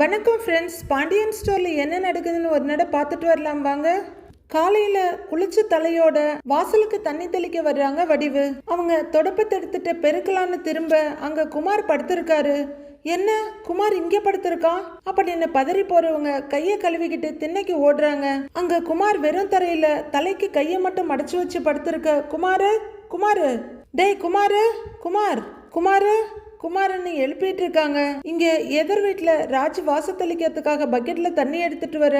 வணக்கம் ஃப்ரெண்ட்ஸ் பாண்டியன் ஸ்டோரில் என்ன நடக்குதுன்னு ஒரு நட பார்த்துட்டு வரலாம் வாங்க. காலையில குளிச்ச தலையோட வாசலுக்கு தண்ணி தெளிக்க வர்றாங்க வடிவு. அவங்க தொடப்பத்தை எடுத்துட்டு பெருக்கலான்னு திரும்ப அங்க குமார் படுத்திருக்காரு. என்ன? குமார் இங்க படுத்திருக்கான்? அப்படின்னு பதறி போறவங்க கைய கழுவிக்கிட்டு திண்ணைக்கு ஓடுறாங்க. அங்க குமார் வெறும் தரையில தலைக்கு கைய மட்டும் மடச்சு வச்சு படுத்திருக்க குமாரு குமாரு. டேய் குமாரு குமார் குமாரு. குமாரன்னு எழுப்பிட்டு இருக்காங்க இங்க எதிர் வீட்டுல ராஜ் வாசத்தளிக்கிறதுக்காக பக்கெட்ல தண்ணி எடுத்துட்டு வர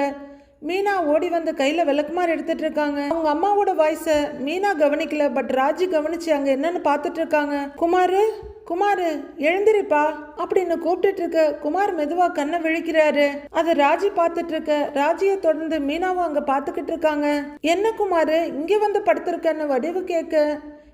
மீனா ஓடி வந்து கையில விளக்குமாறு எடுத்துட்டு இருக்காங்க அவங்க அம்மாவோட வாய்ஸ மீனா கவனிக்கல பட் ராஜி கவனிச்சு அங்க என்னன்னு பார்த்துட்டு இருக்காங்க குமாரு குமாரு எழுந்திருப்பா அப்படின்னு கூப்பிட்டு இருக்க குமார் மெதுவா கண்ணை விழிக்கிறாரு. அதை ராஜி பார்த்துட்டு இருக்க ராஜியை தொடர்ந்து மீனாவும் அங்க பார்த்துக்கிட்டு இருக்காங்க என்ன குமாரு இங்க வந்து படுத்திருக்கன்னு வடிவு கேட்க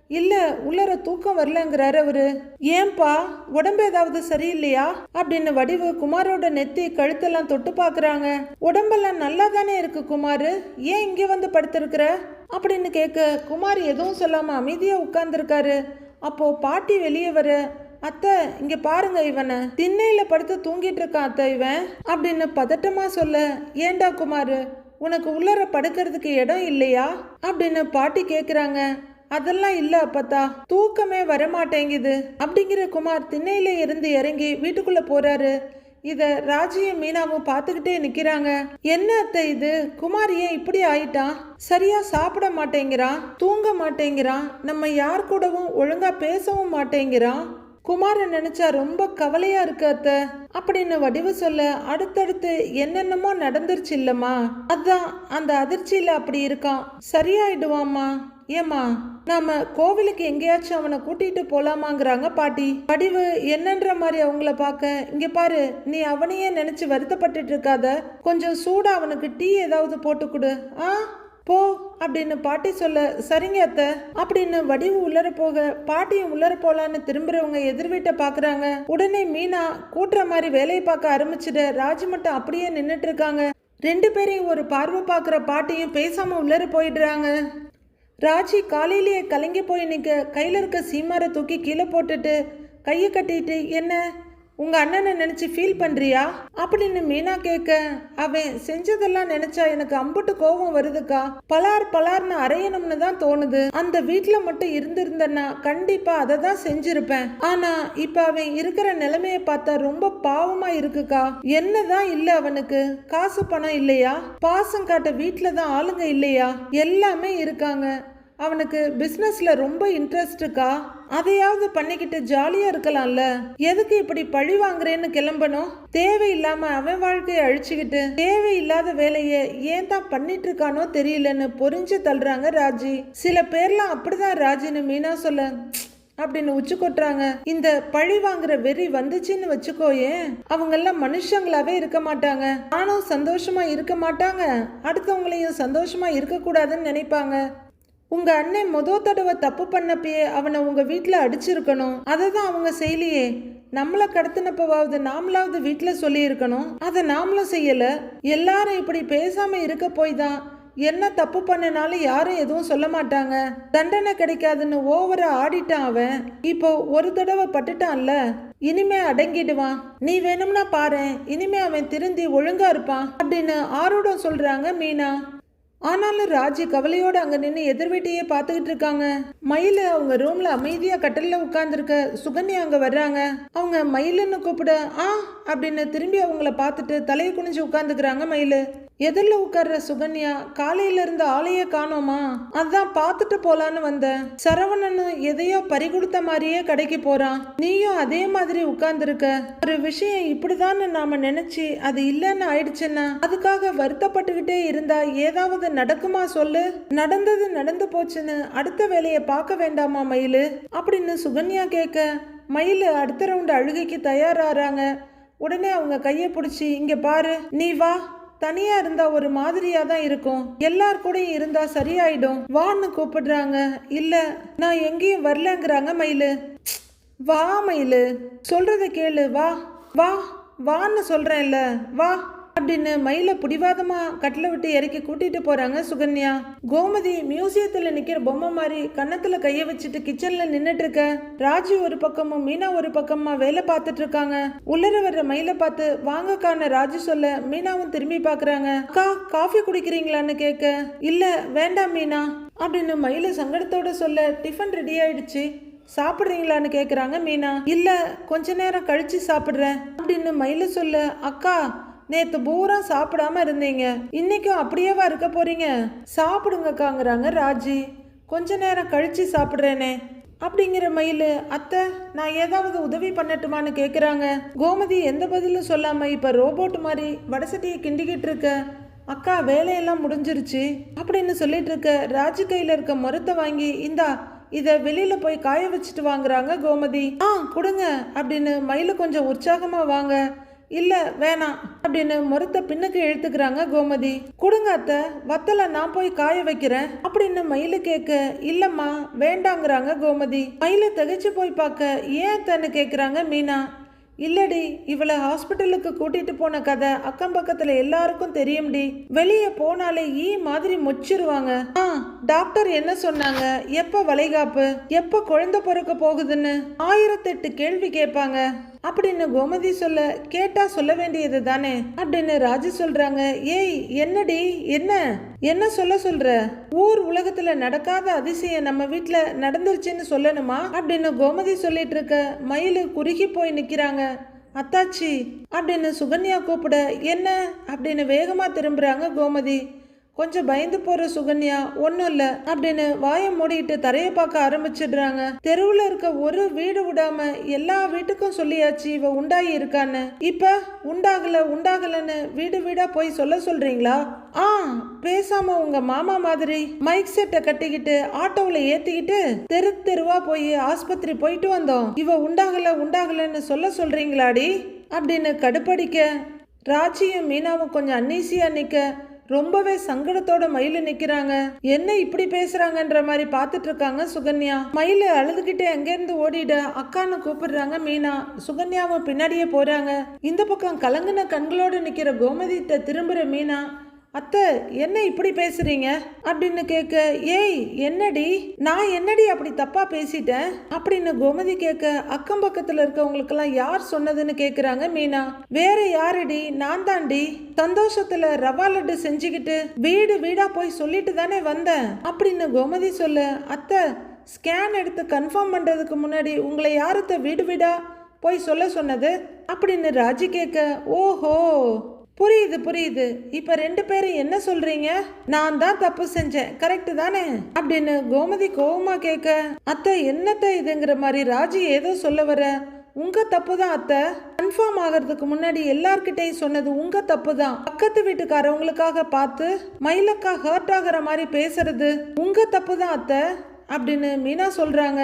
இல்லை உள்ளர தூக்கம் வரலங்கிறாரு அவரு. ஏன்பா உடம்பு ஏதாவது சரியில்லையா? அப்படின்னு வடிவு குமாரோட நெத்தி கழுத்தெல்லாம் தொட்டு பாக்குறாங்க. உடம்பெல்லாம் நல்லா தானே இருக்கு குமாரு? ஏன் இங்கே வந்து படுத்திருக்கிற? அப்படின்னு கேட்க குமார் எதுவும் சொல்லாம அமைதியா உட்கார்ந்துருக்காரு. அப்போ பாட்டி வெளியே வர அத்தை இங்க பாருங்க இவனை. திண்ணையில படுத்து தூங்கிட்டு இருக்கான் அத்தை இவன் அப்படின்னு பதட்டமா சொல்ல ஏண்டா குமாரு உனக்கு உள்ளர படுக்கிறதுக்கு இடம் இல்லையா? அப்படின்னு பாட்டி கேக்குறாங்க. அதெல்லாம் இல்ல அப்பத்தா. தூக்கமே வரமாட்டேங்குது. அப்படிங்கிற குமார் திண்ணையில இருந்து இறங்கி வீட்டுக்குள்ள போறாரு. இத ராஜியும் மீனாவும் பார்த்துக்கிட்டே நிக்கிறாங்க. என்ன அத்தை இது? குமார் ஏன் இப்படி ஆயிட்டான்? சரியா சாப்பிட மாட்டேங்கிறான் தூங்க மாட்டேங்கிறான் நம்ம யார் கூடவும் ஒழுங்கா பேசவும் மாட்டேங்கிறான். குமாரன் நினைச்சா ரொம்ப கவலையா இருக்கு அத்த. அப்படின்னு வடிவு சொல்ல அடுத்தடுத்து என்னென்னமோ நடந்துருச்சு இல்லம்மா. அதான் அந்த அதிர்ச்சியில அப்படி இருக்கான். சரியாயிடுவாம்மா. ஏம்மா நாம கோவிலுக்கு எங்கேயாச்சும் அவனை கூட்டிட்டு போலாமாங்கிறாங்க பாட்டி. வடிவு என்னன்ற மாதிரி அவங்கள பார்க்க இங்க பாரு நீ அவனையே நினைச்சு வருத்தப்பட்டுட்டு இருக்காத. கொஞ்சம் சூடா அவனுக்கு டீ ஏதாவது போட்டு கொடு. ஆ? போ அப்படின்னு பாட்டி சொல்ல சரிங்க அத்தை. அப்படின்னு வடிவு உள்ளர போக பாட்டியும் உள்ளர போலான்னு திரும்புறவங்க எதிர் வீட்டை பாக்குறாங்க. உடனே மீனா கூட்டுற மாதிரி வேலையை பார்க்க ஆரம்பிச்சுட ராஜு மட்டும் அப்படியே நின்றுட்டு இருக்காங்க. ரெண்டு பேரையும் ஒரு பார்வை பார்க்குற பாட்டியும் பேசாம உள்ளர போயிடுறாங்க. ராஜி காலையிலேயே கலங்கி போய் நிற்க கையில் இருக்க சீமாரை தூக்கி கீழே போட்டுட்டு கையை கட்டிட்டு என்ன? உங்க அண்ணனை நினைச்சு ஃபீல் பண்றியா? அப்படின்னு மீனா கேட்க அவன் செஞ்சதெல்லாம் நினைச்சா எனக்கு அம்புட்டு கோபம் வருதுக்கா. பலார் பலார்னு அரையணும்னு தான் தோணுது. அந்த வீட்டுல மட்டும் இருந்திருந்தேன்னா கண்டிப்பா அதை தான் செஞ்சிருப்பேன். ஆனா இப்ப அவன் இருக்கிற நிலைமைய பார்த்தா ரொம்ப பாவமா இருக்குக்கா. என்னதான் இல்ல அவனுக்கு. காசு பணம் இல்லையா? பாசம் காட்ட வீட்ல தான் ஆளுங்க இல்லையா? எல்லாமே இருக்காங்க. அவனுக்கு பிஸ்னஸ்ல ரொம்ப இன்ட்ரெஸ்ட் இருக்கா அதையாவது பண்ணிக்கிட்டு ஜாலியா இருக்கலாம்ல. எதுக்கு இப்படி பழி வாங்குறேன்னு கிளம்பணும் தேவையில்லாம அவன் வாழ்க்கையை அழிச்சுக்கிட்டு தேவையில்லாத வேலையை ஏன் தான் பண்ணிட்டு இருக்கானோ தெரியலன்னு பொறிஞ்சு தள்ளுறாங்க ராஜி. சில பேர்லாம் அப்படிதான் ராஜின்னு மீனா சொல்ல அப்படின்னு உச்சி கொட்டுறாங்க. இந்த பழி வாங்குற வெறி வந்துச்சுன்னு வச்சுக்கோயேன் அவங்க எல்லாம் மனுஷங்களாவே இருக்க மாட்டாங்க. ஆனும் சந்தோஷமா இருக்க மாட்டாங்க. அடுத்தவங்களையும் சந்தோஷமா இருக்க கூடாதுன்னு நினைப்பாங்க. உங்க அண்ணன் முத தடவை தப்பு பண்ணப்பயே அவனை உங்க வீட்டில் அடிச்சிருக்கணும். அதை தான் அவங்க செய்யலையே நம்மளை கடத்தினப்பவாவது நாமளாவது வீட்டில் சொல்லியிருக்கணும். அதை நாமளும் செய்யலை. எல்லாரும் இப்படி பேசாம இருக்க போய் தான் என்ன தப்பு பண்ணினாலும் யாரும் எதுவும் சொல்ல மாட்டாங்க. தண்டனை கிடைக்காதுன்னு ஓவரா ஆடிட்டான் அவன். இப்போ ஒரு தடவை பட்டுட்டான்ல. இனிமே அடங்கிடுவான். நீ வேணும்னா பாரு இனிமே அவன் திருந்தி ஒழுங்கா இருப்பான். அப்படின்னு ஆரோடம் சொல்றாங்க மீனா. ஆனாலும் ராஜி கவலையோடு அங்கே நின்று எதிர் வீட்டையே பார்த்துக்கிட்டு இருக்காங்க. மயிலு அவங்க ரூம்ல அமைதியாக கட்டலில் உட்காந்துருக்க சுகன்யா அங்கே வர்றாங்க. அவங்க மயிலுன்னு கூப்பிட ஆ அப்படின்னு திரும்பி அவங்கள பார்த்துட்டு தலையை குனிஞ்சு உட்காந்துக்கிறாங்க மயில். எதிரில் உட்கார்ற சுகன்யா காலையில இருந்து ஆளையே காணோமா? அதான் பார்த்துட்டு போலான்னு வந்தேன் சரவணனும் எதையோ பறி கொடுத்த மாதிரியே கடைக்கு போறான். நீயும் அதே மாதிரி உட்கார்ந்துருக்க. ஒரு விஷயம் இப்படிதான்னு நாம நினைச்சு அது இல்லைன்னு ஆயிடுச்சுன்னா அதுக்காக வருத்தப்பட்டுக்கிட்டே இருந்தா ஏதாவது நடக்குமா சொல்லு? நடந்தது நடந்து போச்சுன்னு அடுத்த வேலையை பார்க்க வேண்டாமா மயிலு? அப்படின்னு சுகன்யா கேட்க மயில் அடுத்த ரவுண்டு அழுகைக்கு தயாராகிறாங்க உடனே அவங்க கையை பிடிச்சி இங்க பாரு நீ வா. தனியா இருந்தா ஒரு மாதிரியா தான் இருக்கும். எல்லார் கூடயும் இருந்தா சரியாயிடும். வான்னு கூப்பிடுறாங்க. இல்ல நான் எங்கேயும் வரலங்கிறாங்க மயிலு. வா மயிலு. சொல்றத கேளு. வா வா வான்னு சொல்றேன்ல. வா. அப்படின்னு மயில புடிவாதமா கட்டில விட்டு இறக்கி கூட்டிட்டு போறாங்க சுகன்யா. கோமதி மியூசியத்துல நிக்கிற பொம்மை மாதிரி கன்னத்துல கைய வச்சுட்டு கிச்சன்ல நின்னுட்டு இருக்க. ராஜு ஒரு பக்கமும் மீனா ஒரு பக்கமா வேலை பார்த்துட்டு இருக்காங்க. உள்ளர வர்ற மயில பார்த்து வாங்கக்கான ராஜு சொல்ல மீனாவும் திரும்பி பாக்குறாங்க அக்கா காஃபி குடிக்கிறீங்களான்னு கேட்க இல்ல வேண்டாம் மீனா. அப்படின்னு மயில சங்கடத்தோட சொல்ல டிஃபன் ரெடி ஆயிடுச்சு. சாப்பிட்றீங்களான்னு கேட்குறாங்க மீனா. இல்லை கொஞ்ச நேரம் கழிச்சு சாப்பிட்றேன். அப்படின்னு மயில சொல்ல அக்கா நேத்து பூரா சாப்பிடாம இருந்தீங்க. இன்னைக்கும் அப்படியேவா இருக்க போறீங்க? சாப்பிடுங்கக்காங்கிறாங்க ராஜி. கொஞ்ச நேரம் கழிச்சு சாப்பிட்றேனே. அப்படிங்கிற மயில் அத்தை நான் ஏதாவது உதவி பண்ணட்டுமான்னு கேட்குறாங்க கோமதி எந்த பதிலும் சொல்லாம இப்போ ரோபோட் மாதிரி வடசட்டியை கிண்டிக்கிட்டு இருக்க. அக்கா வேலையெல்லாம் முடிஞ்சிருச்சு. அப்படின்னு சொல்லிட்டு இருக்க ராஜு கையில் இருக்க மரத்தை வாங்கி இந்தா இதை வெளியில் போய் காய வச்சுட்டு வாங்குறாங்க கோமதி. ஆ கொடுங்க. அப்படின்னு மயில் கொஞ்சம் உற்சாகமாக வாங்க. இல்ல வேணாம் அப்படின்னு மருத்த பின்னுக்கு இழுத்துக்கிறாங்க கோமதி. கொடுங்க அத்தை வத்தல நான் போய் காய வைக்கிறேன் அப்படின்னு மயில கேட்க இல்லம்மா வேண்டாங்கிறாங்க கோமதி. மயில தகைச்சு போய் பார்க்க ஏன் அத்தைன்னு கேக்குறாங்க மீனா. இல்லடி இவளை ஹாஸ்பிட்டலுக்கு கூட்டிட்டு போன கதை அக்கம் பக்கத்துல எல்லாருக்கும் தெரியும்டி. வெளியே போனாலே ஈ மாதிரி மொச்சிருவாங்க. ஆ டாக்டர் என்ன சொன்னாங்க? எப்ப வளைகாப்பு? எப்ப குழந்தை பிறக்க போகுதுன்னு? ஆயிரத்தெட்டு கேள்வி கேட்பாங்க. அப்படின்னு கோமதி சொல்ல கேட்டா சொல்ல வேண்டியது தானே? அப்படின்னு ராஜு சொல்றாங்க ஏய் என்னடி? என்ன? என்ன சொல்ல சொல்ற? ஊர் உலகத்துல நடக்காத அதிசயம் நம்ம வீட்டில் நடந்துருச்சுன்னு சொல்லணுமா? அப்படின்னு கோமதி சொல்லிட்டு இருக்க மயில் குறுகி போய் நிக்கிறாங்க. அத்தாச்சி அப்படின்னு சுகன்யா கூப்பிட என்ன? அப்படின்னு வேகமா திரும்புறாங்க கோமதி. கொஞ்சம் பயந்து போற சுகன்யா ஒன்றும் இல்லை அப்படின்னு வாயை மூடிட்டு தரையை பார்க்க ஆரம்பிச்சிடுறாங்க. தெருவில் இருக்க ஒரு வீடு விடாம எல்லா வீட்டுக்கும் சொல்லியாச்சு இவ உண்டாகி இருக்கான்னு. இப்ப உண்டாகல உண்டாகலன்னு வீடு வீடா போய் சொல்ல சொல்றீங்களா? ஆ பேசாம உங்க மாமா மாதிரி மைக் செட்டை கட்டிக்கிட்டு ஆட்டோவில் ஏத்திக்கிட்டு தெரு தெருவா போய் ஆஸ்பத்திரி போயிட்டு வந்தோம். இவ உண்டாகல உண்டாகலன்னு சொல்ல சொல்றீங்களாடி? அப்படின்னு கடுப்படிக்க ராச்சியும் மீனாவும் கொஞ்சம் அன்னீசியா நிக்க ரொம்பவே சங்கடத்தோட மயில நிக்கிறாங்க. என்ன இப்படி பேசுறாங்கன்ற மாதிரி பார்த்துட்டு இருக்காங்க சுகன்யா. மயில அழுதுகிட்டே அங்கேருந்து ஓடிட அக்கான்னு கூப்பிடுறாங்க மீனா. சுகன்யாவும் பின்னாடியே போறாங்க. இந்த பக்கம் கலங்கின கண்களோட நிக்கிற கோமதிட்ட திரும்புற மீனா அத்தை என்ன இப்படி பேசுறீங்க? அப்படின்னு கேட்க ஏய் என்னடி? நான் என்னடி அப்படி தப்பா பேசிட்டேன்? அப்படின்னு கோமதி கேட்க அக்கம் பக்கத்துல இருக்கவங்களுக்கெல்லாம் யார் சொன்னதுன்னு கேக்குறாங்க மீனா. வேற யாருடி? நான் தாண்டி சந்தோஷத்துல ரவா லட்டு செஞ்சுக்கிட்டு வீடு வீடா போய் சொல்லிட்டு தானே வந்தேன். அப்படின்னு கோமதி சொல்லு அத்தை ஸ்கேன் எடுத்து கன்ஃபார்ம் பண்றதுக்கு முன்னாடி உங்களை யாருத்த வீடு வீடா போய் சொல்ல சொன்னது? அப்படின்னு ராஜி கேட்க ஓஹோ. புரியுது புரியுது. இப்ப ரெண்டு பேரும் என்ன சொல்றீங்க? நான் தான் தப்பு செஞ்சேன். கரெக்டு தானே? அப்படின்னு கோமதி கோவமா கேட்க அத்தை என்னத்தை இதுங்கிற மாதிரி ராஜி ஏதோ சொல்ல வர? உங்க தப்பு தான் அத்தை. கன்ஃபார்ம் ஆகிறதுக்கு முன்னாடி எல்லார்கிட்டையும் சொன்னது உங்க தப்பு தான். பக்கத்து வீட்டுக்காரவங்களுக்காக பார்த்து மயிலக்கா ஹர்ட் ஆகிற மாதிரி பேசுறது உங்க தப்பு தான் அத்தை. அப்படின்னு மீனா சொல்றாங்க.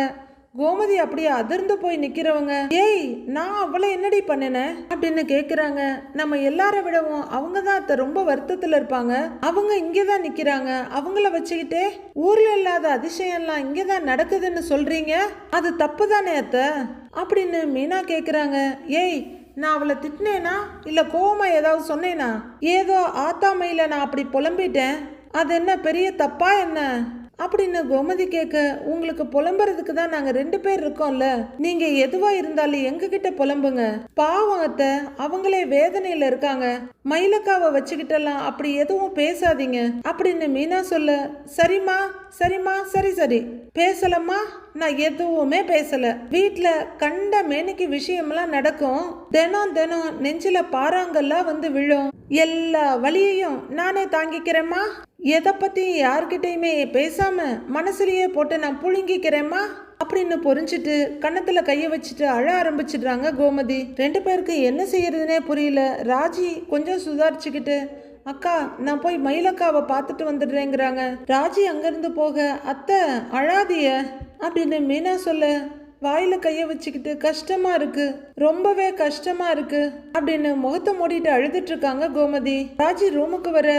கோமதி அப்படியே அதிர்ந்து போய் நிக்கிறவங்க ஏய் நான் அவளை என்னடி பண்ணினேன் அப்படின்னு கேக்குறாங்க. நம்ம எல்லார விடவும் அவங்க தான் அத்தை ரொம்ப வருத்தத்துல இருப்பாங்க. அவங்க இங்கே தான் நிக்கிறாங்க. அவங்கள வச்சுக்கிட்டே ஊர்ல இல்லாத அதிசயம்லாம் இங்கே தான் நடக்குதுன்னு சொல்றீங்க? அது தப்பு தானே அத்தை? அப்படின்னு மீனா கேக்குறாங்க. ஏய் நான் அவளை திட்டினேனா? இல்லை கோவமா ஏதாவது சொன்னேனா? ஏதோ ஆத்தாமையில் நான் அப்படி புலம்பிட்டேன். அது என்ன பெரிய தப்பா என்ன? அப்படின்னு கோமதி கேட்க உங்களுக்கு புலம்புறதுக்கு தான் நாங்க ரெண்டு பேர் இருக்கோம்ல. நீங்க எதுவா இருந்தாலும் எங்க கிட்ட புலம்புங்க. பாவம் அத்தை அவங்களே வேதனையில இருக்காங்க. மயிலக்காவை வச்சுக்கிட்டெல்லாம் அப்படி எதுவும் பேசாதீங்க அப்படின்னு மீனா சொல்ல சரிம்மா சரிம்மா சரி சரி. பேசலம்மா. நான் எதுவுமே பேசல. வீட்டில் கண்ட மேனிக்கு விஷயம்லாம் நடக்கும். தினம் தினம் நெஞ்சில பாறாங்கல்லாம் வந்து விழும். எல்லா வழியையும் நானே தாங்கிக்கிறேம்மா. எதை பத்தி யார்கிட்டயுமே பேசாம மனசுலயே போட்டு நான் புழுங்கிக்கிறேம்மா. அப்படின்னு பொறிஞ்சிட்டு கன்னத்துல கைய வச்சுட்டு அழ ஆரம்பிச்சிடுறாங்க கோமதி. ரெண்டு பேருக்கு என்ன செய்யறதுனே புரியல. ராஜி கொஞ்சம் சுதாரிச்சுக்கிட்டு அக்கா நான் போய் மயிலக்காவை பார்த்துட்டு வந்துடுறேங்கிறாங்க. ராஜி அங்கேருந்து போக அத்தை அழாதிய அப்படின்னு மீனா சொல்ல வாயில கையை வச்சுக்கிட்டு கஷ்டமா இருக்கு ரொம்பவே கஷ்டமா இருக்கு அப்படின்னு முகத்தை மூடிட்டு அழுதுட்டு இருக்காங்க கோமதி. ராஜி ரூமுக்கு வர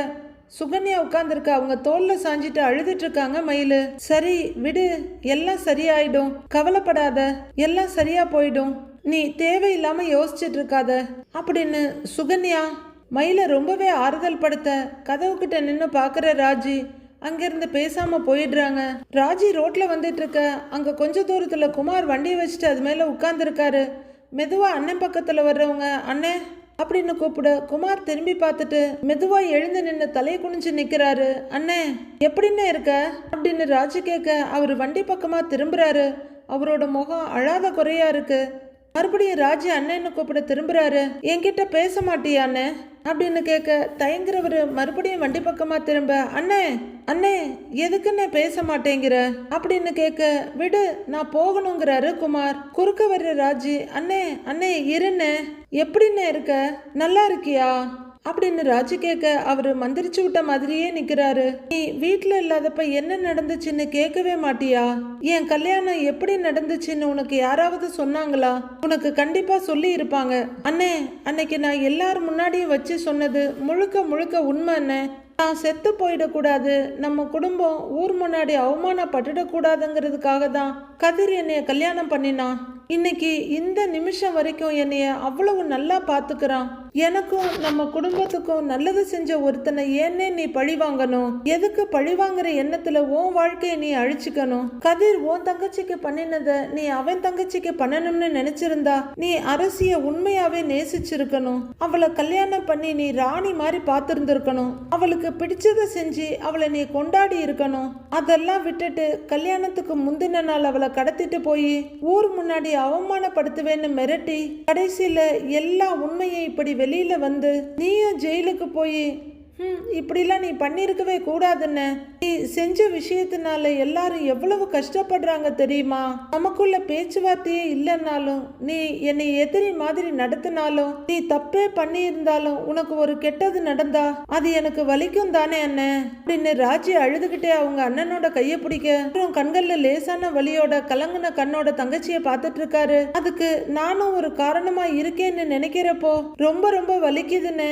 சுகன்யா உட்காந்துருக்க அவங்க தோல்ல சாஞ்சிட்டு அழுதுட்டு இருக்காங்க மயிலு. சரி விடு எல்லாம் சரியாயிடும் கவலைப்படாத எல்லாம் சரியா போயிடும் நீ தேவையில்லாம யோசிச்சுட்டு இருக்காத அப்படின்னு சுகன்யா மயிலை ரொம்பவே ஆறுதல் படுத்த கதவு கிட்ட நின்று பார்க்குற ராஜி அங்கேருந்து பேசாமல் போயிடுறாங்க. ராஜி ரோட்டில் வந்துட்டுருக்க அங்கே கொஞ்ச தூரத்தில் குமார் வண்டியை வச்சுட்டு அது மேலே உட்காந்துருக்காரு மெதுவாக அண்ணன் பக்கத்தில் வர்றவங்க அண்ணே அப்படின்னு கூப்பிட குமார் திரும்பி பார்த்துட்டு மெதுவாக எழுந்து நின்று தலையை குனிஞ்சு நிற்கிறாரு அண்ணே எப்படின்னு இருக்க? அப்படின்னு ராஜி கேட்க அவர் வண்டி பக்கமாக திரும்புறாரு. அவரோட முகம் அழாத குறையா இருக்கு. மறுபடியும் ராஜி அண்ணன்னு கூப்பிட திரும்புறாரு. என்கிட்ட பேச மாட்டியா அண்ணே? அப்படின்னு கேட்க தயங்குறவர் மறுபடியும் வண்டி பக்கமா திரும்ப அண்ணே அண்ணே எதுக்குன்னு பேச மாட்டேங்கிற? அப்படின்னு கேட்க விடு நான் போகணுங்கிறாரு குமார். குறுக்க வர்ற ராஜி அண்ணே அண்ணே இருண்ணே எப்படிண்ணே இருக்க? நல்லா இருக்கியா? அப்படின்னு ராஜு கேட்க அவர் மந்திரிச்சு விட்ட மாதிரியே நிக்கிறாரு. நீ வீட்ல இல்லாதப்ப என்ன நடந்துச்சுன்னு கேட்கவே மாட்டியா? என் கல்யாணம் எப்படி நடந்துச்சுன்னு உனக்கு யாராவது சொன்னாங்களா? உனக்கு கண்டிப்பா சொல்லி இருப்பாங்க. அண்ணே அன்னைக்கு நான் எல்லார் முன்னாடியும் வச்சு சொன்னது முழுக்க முழுக்க உண்மை அண்ணே. நான் செத்து போயிடக்கூடாது. நம்ம குடும்பம் ஊர் முன்னாடி அவமானப்பட்டுடக்கூடாதுங்கிறதுக்காக தான் கதிர் என்னைய கல்யாணம் பண்ணினான். இன்னைக்கு இந்த நிமிஷம் வரைக்கும் என்னைய அவ்வளவு நல்லா பார்த்துக்கிறான். எனக்கும் நம்ம குடும்பத்துக்கும் நல்லது செஞ்ச ஒருத்தனை ஏன்னே நீ பழி வாங்கணும். எதுக்கு பழி வாங்குற எண்ணத்துல உன் வாழ்க்கையை நீ அழிச்சுக்கணும்? கதிர் உன் தங்கச்சிக்கு பண்ணினதை நீ அவன் தங்கச்சிக்கு பண்ணணும்னு நினைச்சிருந்தா நீ அரசிய உண்மையாவே நேசிச்சிருக்கணும். அவளை கல்யாணம் பண்ணி நீ ராணி மாதிரி பார்த்திருந்திருக்கணும். அவளுக்கு பிடிச்சதை செஞ்சு அவளை நீ கொண்டாடி இருக்கணும். அதெல்லாம் விட்டுட்டு கல்யாணத்துக்கு முந்தின நாள் அவளை கடத்திட்டு போய் ஊர் முன்னாடி அவமானப்படுத்துவேன்னு மிரட்டி கடைசியில எல்லா உண்மையும் இப்படி வெளியில வந்து நீயும் ஜெயிலுக்கு போய் ம் இப்படிலாம் நீ பண்ணியிருக்கவே கூடாதுன்னு. நீ செஞ்ச விஷயத்தினால எல்லாரும் எவ்வளவு கஷ்டப்படுறாங்க தெரியுமா? நமக்குள்ள பேச்சுவார்த்தையே இல்லைன்னாலும் நீ என்னை எதிரி மாதிரி நடத்தினாலும் நீ தப்பே பண்ணியிருந்தாலும் உனக்கு ஒரு கெட்டது நடந்தா அது எனக்கு வலிக்கும் தானே அண்ணன் அப்படின்னு ராஜி அழுதுகிட்டே அவங்க அண்ணனோட கையை பிடிக்க அப்புறம் கண்கள்ல லேசான வலியோட கலங்குன கண்ணோட தங்கச்சியை பார்த்துட்டு இருக்காரு. அதுக்கு நானும் ஒரு காரணமா இருக்கேன்னு நினைக்கிறப்போ ரொம்ப ரொம்ப வலிக்குதுன்னு.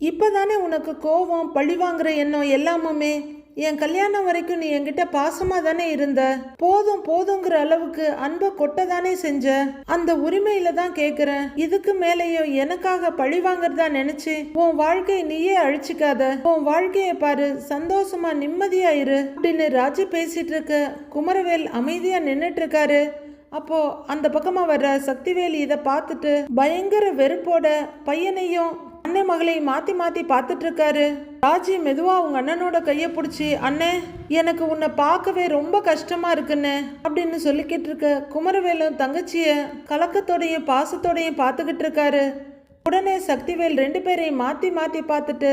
இப்பதானே உனக்கு கோவம் பழி வாங்குற எண்ணம் எல்லாமுமே? என் கல்யாணம் வரைக்கும் நீ என்கிட்ட பாசமாக தானே இருந்த? போதும் போதுங்கிற அளவுக்கு அன்பை கொட்ட தானே செஞ்ச? அந்த உரிமையில தான் கேட்குறேன் இதுக்கு மேலேயும் எனக்காக பழி வாங்குறதா நினைச்சு உன் வாழ்க்கையை நீயே அழிச்சிக்காத. உன் வாழ்க்கையை பாரு சந்தோஷமா நிம்மதியா இரு. அப்படின்னு ராஜி பேசிட்டு இருக்க குமரவேல் அமைதியா நின்றுட்டு இருக்காரு. அப்போ அந்த பக்கமா வர்ற சக்திவேலி இதை பார்த்துட்டு பயங்கர வெறுப்போட பையனையும் அண்ணன் மகளையும் மாத்தி மாத்தி பார்த்துட்டு இருக்காரு ராஜி மெதுவா உங்கள் அண்ணனோட கையை பிடிச்சி அண்ணே எனக்கு உன்னை பார்க்கவே ரொம்ப கஷ்டமா இருக்குன்னு அப்படின்னு சொல்லிக்கிட்டு இருக்க குமரவேலும் தங்கச்சிய கலக்கத்தோடையும் பாசத்தோடையும் பார்த்துக்கிட்டு இருக்காரு உடனே சக்திவேல் ரெண்டு பேரையும் மாத்தி மாத்தி பார்த்துட்டு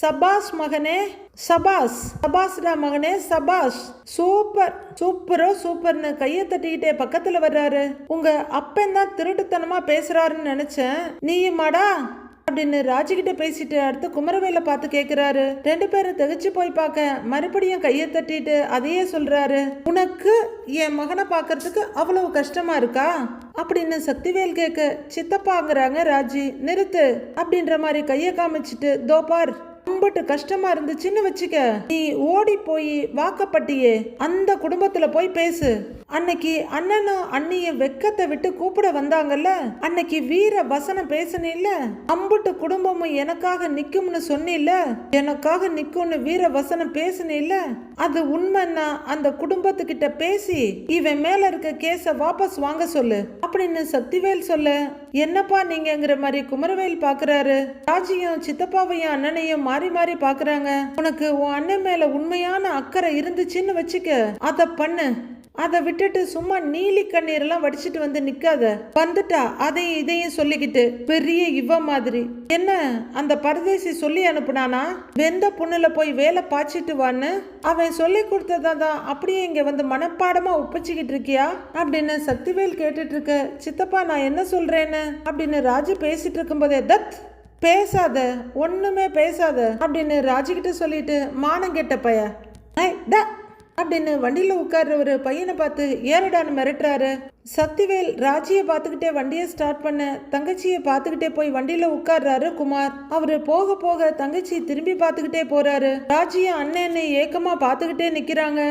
சபாஸ் மகனே சபாஸ் சபாஸ்டா மகனே சபாஸ் சூப்பர் சூப்பரோ சூப்பர்னு கையை தட்டிக்கிட்டே பக்கத்துல வர்றாரு. உங்க அப்பன் தான் திருட்டுத்தனமா பேசுறாருன்னு நினைச்சேன். நீயுமாடா? அப்படின்னு ராஜிக்கிட்ட பேசிட்டு அடுத்து குமரவேலை பார்த்து கேக்குறாரு. ரெண்டு பேரும் திகச்சு போய் பார்க்க மறுபடியும் கையை தட்டிட்டு அதையே சொல்றாரு. உனக்கு என் மகனை பார்க்கறதுக்கு அவ்வளவு கஷ்டமா இருக்கா? அப்படின்னு சக்திவேல் கேட்க சித்தப்பாங்கிறாங்க ராஜி நிறுத்து அப்படின்ற மாதிரி கையை காமிச்சிட்டு தோபார் அம்பட்டு கஷ்டமா இருந்துச்சுன்னு வச்சுக்க. நீ ஓடி போய் வாக்கப்பட்டியே. அந்த குடும்பத்துல போய் பேசு. அன்னைக்கு அண்ணனும் அண்ணியும் வெக்கத்தை விட்டு கூப்பிட வந்தாங்கல்ல? அன்னைக்கு வீர வசனம் பேசுனில்ல? அம்புட்டு குடும்பமும் எனக்காக நிக்கும்னு சொன்னில்ல? எனக்காக நிக்கும்னு வீர வசனம் பேசுனில்ல? அது உண்மைன்னா அந்த குடும்பத்துக்கிட்ட பேசி இவன் மேல இருக்க கேஸ வாபஸ் வாங்க சொல்லு. அப்படின்னு சக்திவேல் சொல்ல என்னப்பா நீங்கங்கிற மாதிரி குமரவேல் பாக்குறாரு? ராஜியும் சித்தப்பாவையும் அண்ணனையும் மாறி மாறி பாக்குறாங்க. உனக்கு உன் அண்ணன் மேல உண்மையான அக்கறை இருந்துச்சுன்னு வச்சுக்க. அத பண்ணு. அதை விட்டுட்டு சும்மா நீலி கண்ணீர் எல்லாம் வடிச்சிட்டு வந்து நிக்காத. வந்துட்டா அதையும் இதையும் சொல்லிக்கிட்டு பெரிய இவ மாதிரி. என்ன அந்த பரதேசி சொல்லி அனுப்புனானா? வெந்த புண்ணுல போய் வேலை பாய்ச்சிட்டு வான்னு? அவன் சொல்லி கொடுத்ததா தான் அப்படியே இங்க வந்து மனப்பாடமா ஒப்பிச்சுக்கிட்டு இருக்கியா? அப்படின்னு சக்திவேல் கேட்டுட்டு இருக்க சித்தப்பா நான் என்ன சொல்றேன்னு? அப்படின்னு ராஜு பேசிட்டு இருக்கும்போதே தத் பேசாத ஒண்ணுமே பேசாத அப்படின்னு ராஜிக்கிட்ட சொல்லிட்டு மானம் கெட்ட பைய. டா அப்படின்னு வண்டியில உட்கார்ற ஒரு பையனை பார்த்து ஏறடான்னு மிரட்டுறாரு. சக்திவேல் ராஜியை பார்த்துக்கிட்டே வண்டியை ஸ்டார்ட் பண்ண தங்கச்சியை பார்த்துக்கிட்டே போய் வண்டியில உட்கார்றாரு குமார். அவரு போக போக தங்கச்சி திரும்பி பார்த்துக்கிட்டே போறாரு. ராஜியை அண்ணன் ஏக்கமா பார்த்துக்கிட்டே நிக்கிறாங்க.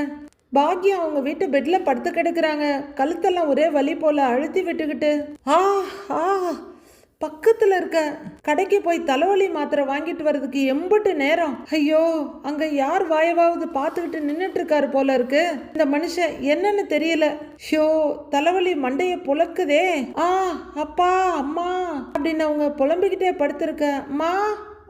பாக்யம் அவங்க வீட்டு பெட்ல படுத்து கிடக்குறாங்க. கழுத்தெல்லாம் ஒரே வலி போல அழுத்தி விட்டுக்கிட்டு. ஆ ஆ பக்கத்துல இருக்க கடைக்கு போய் தலைவலி மாத்திரை வாங்கிட்டு வர்றதுக்கு எம்பட்டு நேரம். ஐயோ அங்க யார் வாயவாவது பார்த்துக்கிட்டு நின்றுட்டு இருக்காரு போல இருக்கு. இந்த மனுஷன் என்னன்னு தெரியல. ஷோ தலைவலி மண்டைய புழக்குதே. ஆ அப்பா அம்மா அப்படின்னு அவங்க புலம்பிக்கிட்டே படுத்திருக்க. அம்மா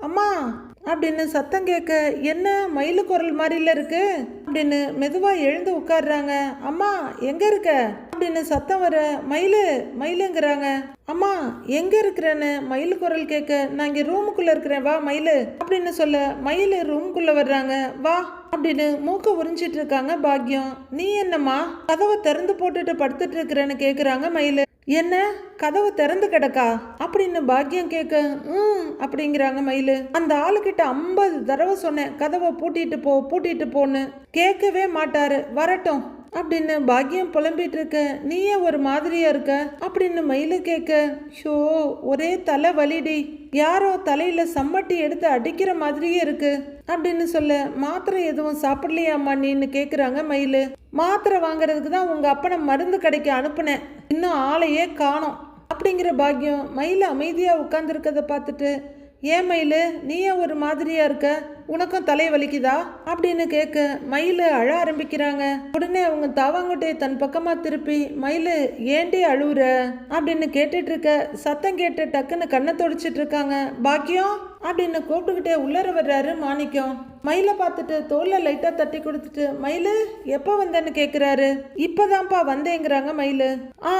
அம்மா அப்படின்னு சத்தம் கேட்க என்ன மயிலு குரல் மாதிரில இருக்கு? அப்படின்னு மெதுவா எழுந்து உட்காடுறாங்க அம்மா எங்க இருக்க? அப்படின்னு சத்தம் வர மயிலு மயிலுங்கிறாங்க. அம்மா எங்க இருக்கிறேன்னு? மயில் குரல் கேட்க நான் இங்க ரூமுக்குள்ள இருக்கிறேன் வா மயிலு. அப்படின்னு சொல்ல மயில் ரூமுக்குள்ள வர்றாங்க வா. அப்படின்னு மூக்க உறிஞ்சிட்டு இருக்காங்க பாக்யம். நீ என்னம்மா கதவை திறந்து போட்டுட்டு படுத்துட்டு இருக்கிறேன்னு கேக்குறாங்க மயிலு. என்ன? கதவு திறந்து கிடக்கா? அப்படின்னு பாக்கியம் கேட்க ம் அப்படிங்கிறாங்க மயிலு. அந்த ஆளுக்கிட்ட ஐம்பது தடவை சொன்னேன் கதவை பூட்டிட்டு போ பூட்டிட்டு போன்னு. கேட்கவே மாட்டாரு வரட்டும் அப்படின்னு பாக்கியம் புலம்பிட்டு இருக்க நீயே ஒரு மாதிரியா இருக்க? அப்படின்னு மயிலு கேட்க ஷோ ஒரே தலை வலிடி. யாரோ தலையில சம்மட்டி எடுத்து அடிக்கிற மாதிரியே இருக்கு. அப்படின்னு சொல்ல மாத்திரை எதுவும் சாப்பிடலையாம்மா நீன்னு கேட்குறாங்க மயிலு. மாத்திரை வாங்குறதுக்கு தான் உங்கள் அப்பனை மருந்து கடைக்கு அனுப்புனேன். இன்னும் ஆளையே காணோம். அப்படிங்கிற பாக்கியம் மயில் அமைதியாக உட்கார்ந்துருக்கத பார்த்துட்டு ஏன் மயில் நீயே ஒரு மாதிரியாக இருக்க? உனக்கும் தலை வலிக்குதா? அப்படின்னு கேட்க மயில் அழ ஆரம்பிக்கிறாங்க. உடனே அவங்க தாவாங்கொட்டையை தன் பக்கமாக திருப்பி மயில் ஏண்டி அழுவுற? அப்படின்னு கேட்டுட்டு இருக்க சத்தம் கேட்டு டக்குன்னு கண்ணை தொடச்சிட்டு இருக்காங்க. பாக்கியம்? அப்படின்னு கூப்பிட்டுக்கிட்டே உள்ளர வர்றாரு மாணிக்கம். மயிலை பார்த்துட்டு தோலில் லைட்டாக தட்டி கொடுத்துட்டு மயில் எப்போ வந்தேன்னு கேட்குறாரு இப்போதான்ப்பா வந்தேங்கிறாங்க மயில். ஆ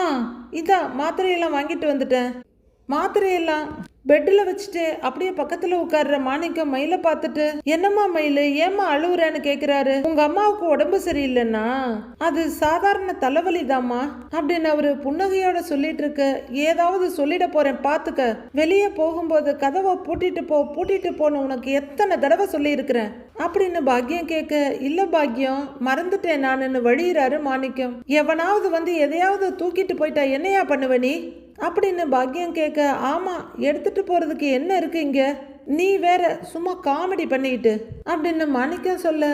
இதான் மாத்திரையெல்லாம் வாங்கிட்டு வந்துட்டேன். மாத்திரையெல்லாம் பெட்டில் வச்சுட்டு அப்படியே பக்கத்தில் உட்கார்ற மாணிக்கம் மயிலை பார்த்துட்டு என்னம்மா மயில் ஏம்மா அழுவுறேன்னு கேட்குறாரு உங்க அம்மாவுக்கு உடம்பு சரியில்லைன்னா? அது சாதாரண தலைவலி தாம்மா அப்படின்னு அவரு புன்னகையோட சொல்லிட்டு இருக்க ஏதாவது சொல்லிட போறேன் பார்த்துக்க வெளியே போகும்போது கதவை பூட்டிட்டு போ பூட்டிட்டு போன உனக்கு எத்தனை தடவை சொல்லியிருக்கிறேன்? அப்படின்னு பாக்கியம் கேட்க இல்ல பாக்கியம் மறந்துட்டேன் நானுன்னு வழியிறாரு மாணிக்கம். எவனாவது வந்து எதையாவது தூக்கிட்டு போயிட்டா என்னையா பண்ணுவ நீ? அப்படின்னு பாக்கியம் கேட்க ஆமாம் எடுத்துட்டு போகிறதுக்கு என்ன இருக்கு இங்கே? நீ வேற சும்மா காமெடி பண்ணிக்கிட்டு. அப்படின்னு மாணிக்கம் சொல்ல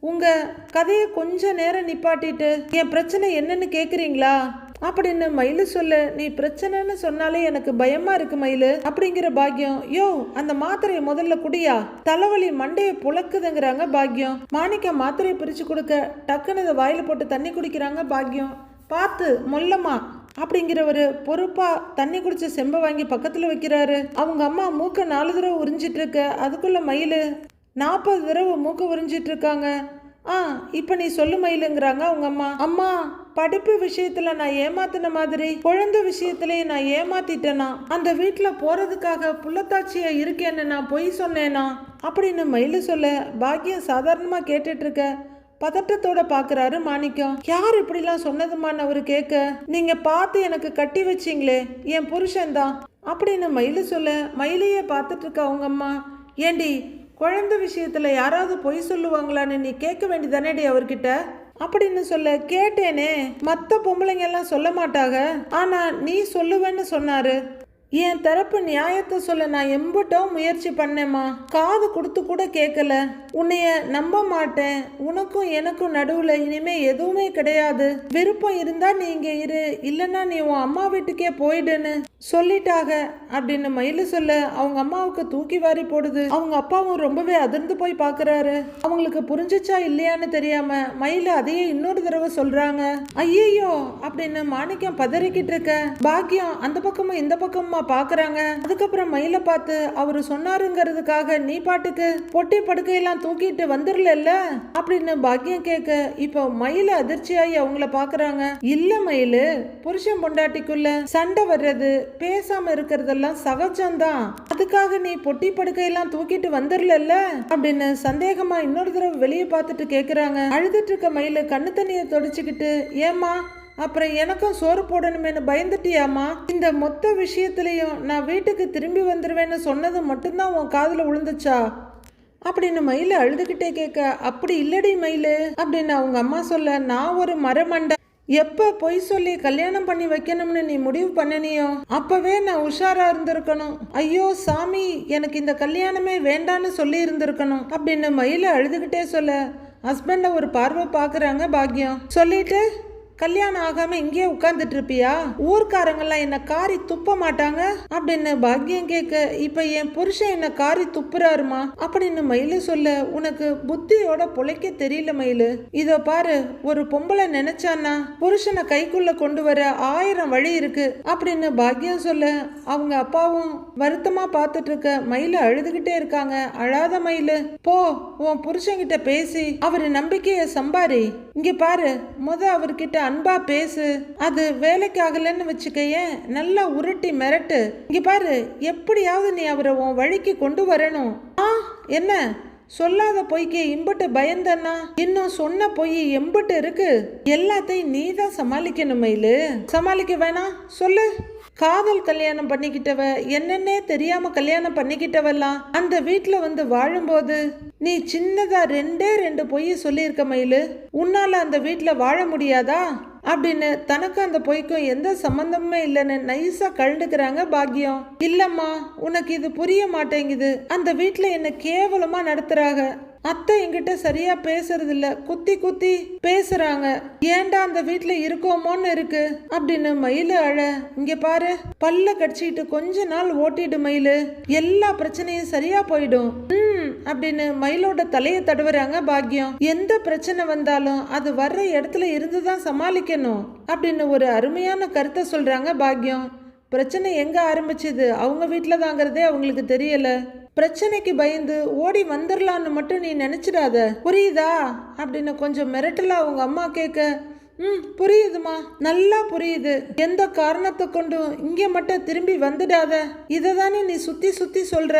உங்கள் கதையை கொஞ்ச நேரம் நிப்பாட்டிட்டு என் பிரச்சனை என்னன்னு கேட்குறீங்களா அப்படின்னு மயிலு சொல்ல நீ பிரச்சனைன்னு சொன்னாலே எனக்கு பயமா இருக்கு மயிலு. அப்படிங்கிற பாக்கியம் யோ அந்த மாத்திரையை முதல்ல குடியா? தலைவலி மண்டையை புழக்குதுங்கிறாங்க பாக்கியம் மாணிக்க மாத்திரையை பிரிச்சு கொடுக்க டக்குன்னு இதை வாயில போட்டு தண்ணி குடிக்கிறாங்க பாக்கியம் பார்த்து மொல்லமா அப்படிங்கிறவர் பொறுப்பாக தண்ணி குடிச்ச செம்பை வாங்கி பக்கத்தில் வைக்கிறாரு. அவங்க அம்மா மூக்கை நாலு தடவை உறிஞ்சிட்டு இருக்க. அதுக்குள்ள மயில் நாற்பது தடவை மூக்க உறிஞ்சிட்டு இருக்காங்க. ஆ இப்போ நீ சொல்லு மயிலுங்கிறாங்க அவங்க அம்மா. அம்மா படிப்பு விஷயத்துல நான் ஏமாத்தின மாதிரி குழந்தை விஷயத்திலேயே நான் ஏமாத்திட்டேனா? அந்த வீட்டில் போறதுக்காக புள்ளத்தாட்சியா இருக்கேன்னு நான் பொய் சொன்னேனா? அப்படின்னு மயிலு சொல்ல பாக்கியம் சாதாரணமாக கேட்டுட்டு இருக்க. பதட்டத்தோட பாக்குறாரு மாணிக்கம். யார் இப்படிலாம் சொன்னதுமான்னு அவரு கேட்க நீங்க பார்த்து எனக்கு கட்டி வச்சீங்களே என் புருஷன்தான் அப்படின்னு மயிலு சொல்ல மயிலையே பார்த்துட்டு இருக்க அவங்க அம்மா ஏண்டி குழந்தை விஷயத்துல யாராவது பொய் சொல்லுவாங்களான்னு நீ கேட்க வேண்டியதானேடி அவர்கிட்ட? அப்படின்னு சொல்ல கேட்டேனே மற்ற பொம்பளைங்க எல்லாம் சொல்ல மாட்டாங்க. ஆனா நீ சொல்லுவேன்னு சொன்னாரு. என் தரப்பு நியாயத்தை சொல்ல நான் எம்பட்டோ முயற்சி பண்ணேம்மா. காது கொடுத்து கூட கேட்கல உன்னைய நம்ப மாட்டேன். உனக்கும் எனக்கும் நடுவில் இனிமே எதுவுமே கிடையாது. விருப்பம் இருந்தா நீ இங்க இரு. இல்லைன்னா நீ உன் அம்மா வீட்டுக்கே போயிடுன்னு சொல்லிட்டாக. அப்படின்னு மயில் சொல்ல அவங்க அம்மாவுக்கு தூக்கி வாரி போடுது. அவங்க அப்பாவும் ரொம்பவே அதிர்ந்து போய் பார்க்கறாரு அவங்களுக்கு புரிஞ்சிச்சா இல்லையான்னு தெரியாம மயில் அதையே இன்னொரு தடவை சொல்றாங்க. ஐயோ அப்படின்னு மாணிக்கம் பதறிக்கிட்டு இருக்க. பாக்கியம் அந்த பக்கமும் இந்த பக்கமும்? பாக்குறாங்க. அதுக்கப்புறம் மயில பார்த்து அவரு சொன்னாருங்கிறதுக்காக நீ பாட்டுக்கு பொட்டி படுக்கையெல்லாம் தூக்கிட்டு வந்துடல அப்படின்னு பாக்கியம் கேட்க இப்போ மயில அதிர்ச்சியாகி அவங்கள பாக்குறாங்க. இல்ல மயிலு புருஷன் பொண்டாட்டிக்குள்ள சண்டை வர்றது பேசாம இருக்கிறதெல்லாம் சகஜம்தான். அதுக்காக நீ பொட்டி படுக்கையெல்லாம் தூக்கிட்டு வந்துடல அப்படின்னு சந்தேகமா இன்னொரு தடவை வெளியே பார்த்துட்டு கேக்குறாங்க. அழுதுட்டு இருக்க மயிலு கண்ணு தண்ணியை தொடச்சிக்கிட்டு ஏமா அப்புறம் எனக்கும் சோறு போடணுமேனு பயந்துட்டியாமா இந்த மொத்த விஷயத்துலையும் நான் வீட்டுக்கு திரும்பி வந்துடுவேன்னு சொன்னது மட்டும்தான் உன் காதில் விழுந்துச்சா? அப்படின்னு மயில் அழுதுகிட்டே கேட்க அப்படி இல்லடி மயிலு அப்படின்னு அவங்க அம்மா சொல்ல நான் ஒரு மரமண்ட எப்போ பொய் சொல்லி கல்யாணம் பண்ணி வைக்கணும்னு நீ முடிவு பண்ணனியோ அப்பவே நான் உஷாரா இருந்திருக்கணும். ஐயோ சாமி எனக்கு இந்த கல்யாணமே வேண்டான்னு சொல்லி இருந்திருக்கணும் அப்படின்னு மயில அழுதுகிட்டே சொல்ல ஹஸ்பண்டை ஒரு பார்வை பார்க்குறாங்க பாக்கியம் சொல்லிட்டு கல்யாணம் ஆகாம இங்கேயே உட்கார்ந்துட்டு இருப்பியா ஊர்க்காரங்கெல்லாம் என்ன காரி துப்ப மாட்டாங்க? அப்படின்னு பாக்கியம் கேட்க இப்ப என் புருஷன் என்ன காரி துப்புறாருமா? அப்படின்னு மயிலு சொல்ல உனக்கு புத்தியோட பொழைக்க தெரியல மயிலு. இதோ பாரு ஒரு பொம்பளை நினைச்சானா புருஷனை கைக்குள்ள கொண்டு வர ஆயிரம் வழி இருக்கு. அப்படின்னு பாக்கியம் சொல்ல அவங்க அப்பாவும் வருத்தமா பார்த்துட்டு இருக்க மயில அழுதுகிட்டே இருக்காங்க. அழாத மயிலு. போ உன் புருஷன்கிட்ட பேசி அவர் நம்பிக்கைய சம்பாரி. இங்க பாரு முத அவர்கிட்ட அன்பா பேசு. அது வேலைக்கு ஆகலன்னு வச்சுக்கயேன் நல்லா உருட்டி மிரட்டு. இங்க பாரு எப்படியாவது நீ அவரை உன் வழிக்கு கொண்டு வரணும். ஆ என்ன? சொல்லாத பொய்க்கு இம்புட்டு பயந்தன்னா? இன்னும் சொன்ன பொய் எம்புட்டு இருக்கு. எல்லாத்தையும் நீ தான் சமாளிக்கணும் மயிலு. சமாளிக்க வேணாம். சொல்லு. காதல் கல்யாணம் பண்ணிக்கிட்டவ என்னன்னே தெரியாம கல்யாணம் பண்ணிக்கிட்டவெல்லாம் அந்த வீட்டில் வந்து வாழும்போது நீ சின்னதா ரெண்டே ரெண்டு பொய் சொல்லியிருக்க மயிலு. உன்னால அந்த வீட்டில் வாழ முடியாதா? அப்படின்னு தனக்கு அந்த பொய்க்கும் எந்த சம்பந்தமுமே இல்லைன்னு நைஸா கழுண்டுக்கிறாங்க பாக்கியம் இல்லம்மா உனக்கு இது புரிய மாட்டேங்குது. அந்த வீட்டில் என்ன கேவலமா நடத்துறாங்க அத்தை என்கிட்ட சரியா பேசுறதில்ல. குத்தி குத்தி பேசுறாங்க. ஏன்டா அந்த வீட்டுல இருக்கோமோன்னு இருக்கு. அப்படின்னு மயிலு அழ இங்க பாரு பல்ல கடிச்சிட்டு கொஞ்ச நாள் ஓட்டிடு மயிலு. எல்லா பிரச்சனையும் சரியா போயிடும். ம் அப்படின்னு மயிலோட தலையை தடவுறாங்க பாக்கியம் எந்த பிரச்சனை வந்தாலும் அது வர்ற இடத்துல இருந்து தான் சமாளிக்கணும். அப்படின்னு ஒரு அருமையான கருத்தை சொல்றாங்க பாக்கியம் பிரச்சனை எங்க ஆரம்பிச்சது? அவங்க வீட்டில் தாங்கிறதே அவங்களுக்கு தெரியல. பிரச்சனைக்கு பயந்து ஓடி வந்துடலான்னு மட்டும் நீ நினச்சிடாத. புரியுதா? அப்படின்னு கொஞ்சம் மிரட்டலா அவங்க அம்மா கேட்க ம் புரியுதுமா நல்லா புரியுது. எந்த காரணத்தை கொண்டும் இங்கே மட்டும் திரும்பி வந்துடாத. இதை தானே நீ சுற்றி சுற்றி சொல்கிற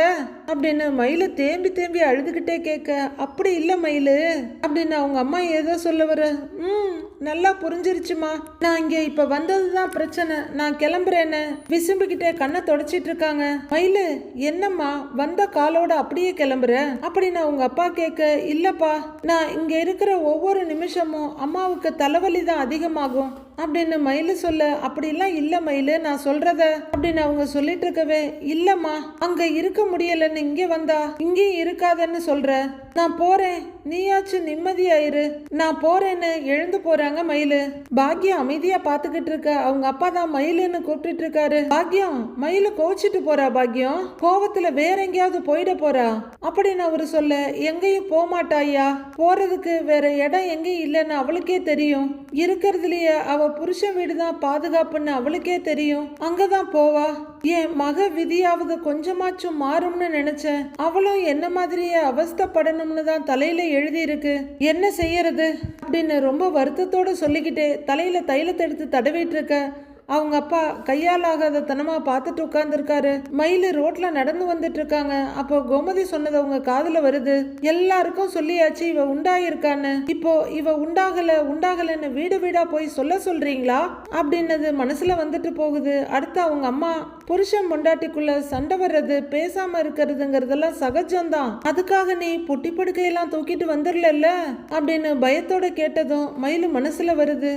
அப்படின்னு மயில தேம்பி தேம்பி அழுதுகிட்டே கேட்க அப்படி இல்லை மயிலு அப்படின்னு அவங்க அம்மா ஏதோ சொல்ல வர ம் நல்லா புரிஞ்சிருச்சுமா. நான் இங்கே இப்போ வந்தது தான் பிரச்சனை. நான் கிளம்புறேன்னு. விசும்பிக்கிட்டே கண்ணை தொடச்சிட்டு இருக்காங்க. மயிலு என்னம்மா? வந்த காலோட அப்படியே கிளம்புற? அப்படின்னு அவங்க அப்பா கேட்க இல்லப்பா. நான் இங்கே இருக்கிற ஒவ்வொரு நிமிஷமும் அம்மாவுக்கு தலைவலி தான் அதிகமாகும். அப்படின்னு மயிலு சொல்ல? அப்படிலாம் இல்லை மயிலு. நான் சொல்றத அப்படின்னு அவங்க சொல்லிட்டு இருக்கவே இல்லம்மா. அங்க இருக்க முடியலன்னு இங்கே வந்தா இங்கேயும் இருக்காதன்னு சொல்ற. நான் போறேன். நீயாச்சும் நிம்மதியாயிரு. நான் போறேன்னு எழுந்து போறாங்க மயிலு. பாக்கியம் அமைதியா பாத்துக்கிட்டு இருக்க. அவங்க அப்பா தான் மயிலுன்னு கூப்பிட்டுட்டு இருக்காரு. பாக்கியம் மயிலு கோச்சிட்டு போறா பாக்கியம் கோவத்துல வேற எங்கேயாவது போயிட போறா. அப்படின்னு அவரு சொல்ல எங்கேயும் போக மாட்டாயா போறதுக்கு வேற இடம் எங்கேயும் இல்லைன்னு அவளுக்கே தெரியும். இருக்கிறதுலயே அவ புருஷன் வீடு தான் பாதுகாப்புன்னு அவளுக்கே தெரியும். அங்கதான் போவா. என் மக விதியாவது கொஞ்சமாச்சும் மாறும்னு நினைச்சேன். அவளும் என்ன மாதிரியே அவஸ்தப்படணும்னு தான் தலையில எழுதியிருக்கு. என்ன செய்யறது? அப்படின்னு ரொம்ப வருத்தத்தோட சொல்லிக்கிட்டே தலையில் தைலத்தை எடுத்து தடவிட்டு இருக்க. அவங்க அப்பா கையால் ஆகாத தனமாக பார்த்துட்டு உட்காந்துருக்காரு மயில் ரோட்ல நடந்து வந்துட்டு இருக்காங்க அப்போ கோமதி சொன்னது அவங்க காதில் வருது. எல்லாருக்கும் சொல்லியாச்சு இவ உண்டாயிருக்கான்னு. இப்போ இவ உண்டாகல உண்டாகலன்னு வீடு வீடா போய் சொல்ல சொல்றீங்களா? அப்படின்னது மனசுல வந்துட்டு போகுது. அடுத்து அவங்க அம்மா புருஷன் பொண்டாட்டிக்குள்ள சண்டை வர்றது பேசாம இருக்கிறதுங்கிறதெல்லாம் சகஜம்தான். அதுக்காக நீ பொட்டி படுக்கையெல்லாம் தூக்கிட்டு வந்துடல அப்படின்னு பயத்தோட கேட்டதும் மயிலு மனசுல வருது.